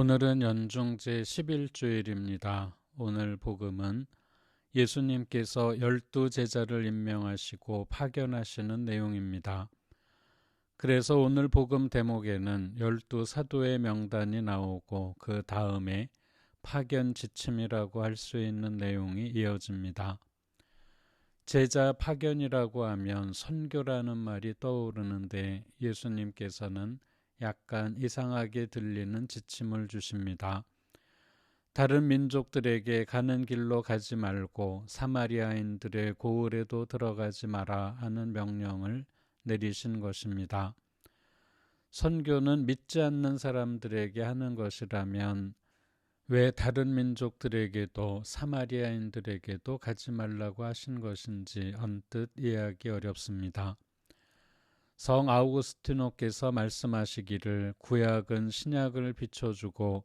오늘은 연중 제 11주일입니다. 오늘 복음은 예수님께서 열두 제자를 임명하시고 파견하시는 내용입니다. 그래서 오늘 복음 대목에는 열두 사도의 명단이 나오고 그 다음에 파견 지침이라고 할 수 있는 내용이 이어집니다. 제자 파견이라고 하면 선교라는 말이 떠오르는데 예수님께서는 약간 이상하게 들리는 지침을 주십니다. 다른 민족들에게 가는 길로 가지 말고 사마리아인들의 고을에도 들어가지 마라 하는 명령을 내리신 것입니다. 선교는 믿지 않는 사람들에게 하는 것이라면 왜 다른 민족들에게도 사마리아인들에게도 가지 말라고 하신 것인지 언뜻 이해하기 어렵습니다. 성 아우구스티노께서 말씀하시기를 구약은 신약을 비춰주고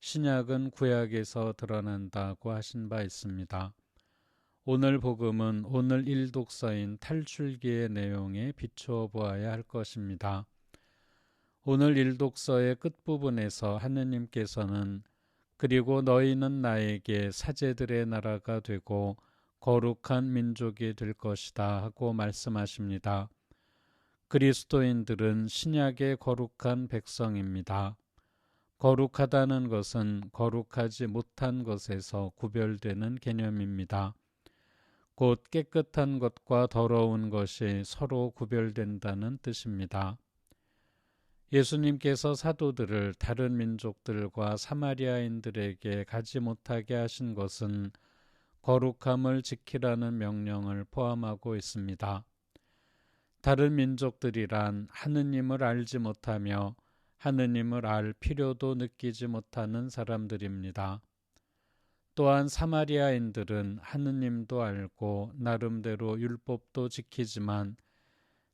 신약은 구약에서 드러난다고 하신 바 있습니다. 오늘 복음은 오늘 일독서인 탈출기의 내용에 비추어 보아야 할 것입니다. 오늘 일독서의 끝부분에서 하느님께서는 그리고 너희는 나에게 사제들의 나라가 되고 거룩한 민족이 될 것이다 하고 말씀하십니다. 그리스도인들은 신약의 거룩한 백성입니다. 거룩하다는 것은 거룩하지 못한 것에서 구별되는 개념입니다. 곧 깨끗한 것과 더러운 것이 서로 구별된다는 뜻입니다. 예수님께서 사도들을 다른 민족들과 사마리아인들에게 가지 못하게 하신 것은 거룩함을 지키라는 명령을 포함하고 있습니다. 다른 민족들이란 하느님을 알지 못하며 하느님을 알 필요도 느끼지 못하는 사람들입니다. 또한 사마리아인들은 하느님도 알고 나름대로 율법도 지키지만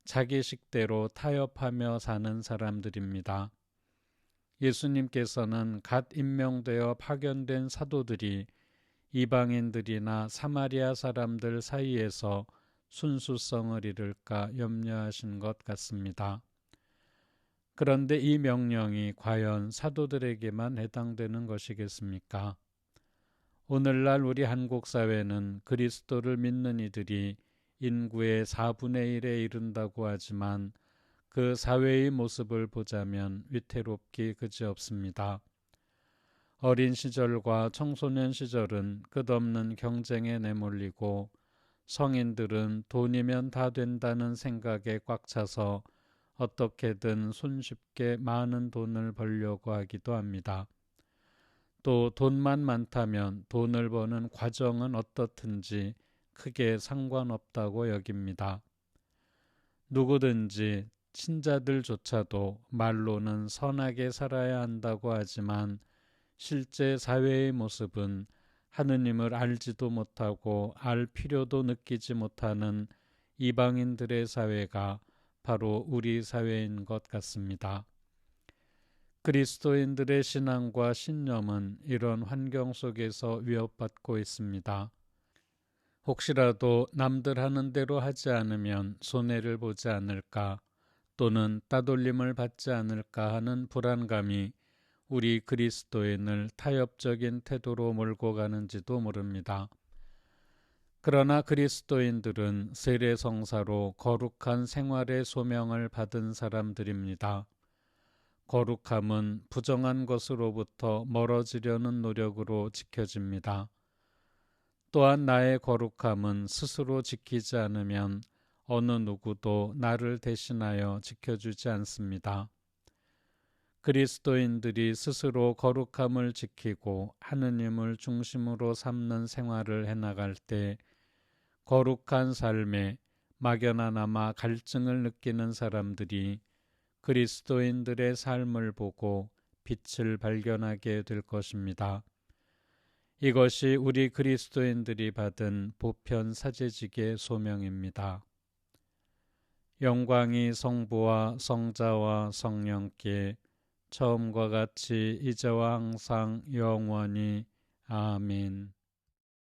자기 식대로 타협하며 사는 사람들입니다. 예수님께서는 갓 임명되어 파견된 사도들이 이방인들이나 사마리아 사람들 사이에서 순수성을 잃을까 염려하신 것 같습니다. 그런데 이 명령이 과연 사도들에게만 해당되는 것이겠습니까? 오늘날 우리 한국 사회는 그리스도를 믿는 이들이 인구의 4분의 1에 이른다고 하지만 그 사회의 모습을 보자면 위태롭기 그지없습니다. 어린 시절과 청소년 시절은 끝없는 경쟁에 내몰리고 성인들은 돈이면 다 된다는 생각에 꽉 차서 어떻게든 손쉽게 많은 돈을 벌려고 하기도 합니다. 또 돈만 많다면 돈을 버는 과정은 어떻든지 크게 상관없다고 여깁니다. 누구든지 친자들조차도 말로는 선하게 살아야 한다고 하지만 실제 사회의 모습은 하느님을 알지도 못하고 알 필요도 느끼지 못하는 이방인들의 사회가 바로 우리 사회인 것 같습니다. 그리스도인들의 신앙과 신념은 이런 환경 속에서 위협받고 있습니다. 혹시라도 남들 하는 대로 하지 않으면 손해를 보지 않을까 또는 따돌림을 받지 않을까 하는 불안감이 우리 그리스도인을 타협적인 태도로 몰고 가는지도 모릅니다. 그러나 그리스도인들은 세례성사로 거룩한 생활의 소명을 받은 사람들입니다. 거룩함은 부정한 것으로부터 멀어지려는 노력으로 지켜집니다. 또한 나의 거룩함은 스스로 지키지 않으면 어느 누구도 나를 대신하여 지켜주지 않습니다. 그리스도인들이 스스로 거룩함을 지키고 하느님을 중심으로 삼는 생활을 해나갈 때 거룩한 삶에 막연하나마 갈증을 느끼는 사람들이 그리스도인들의 삶을 보고 빛을 발견하게 될 것입니다. 이것이 우리 그리스도인들이 받은 보편 사제직의 소명입니다. 영광이 성부와 성자와 성령께 처음과 같이 이제와 항상 영원히 아멘.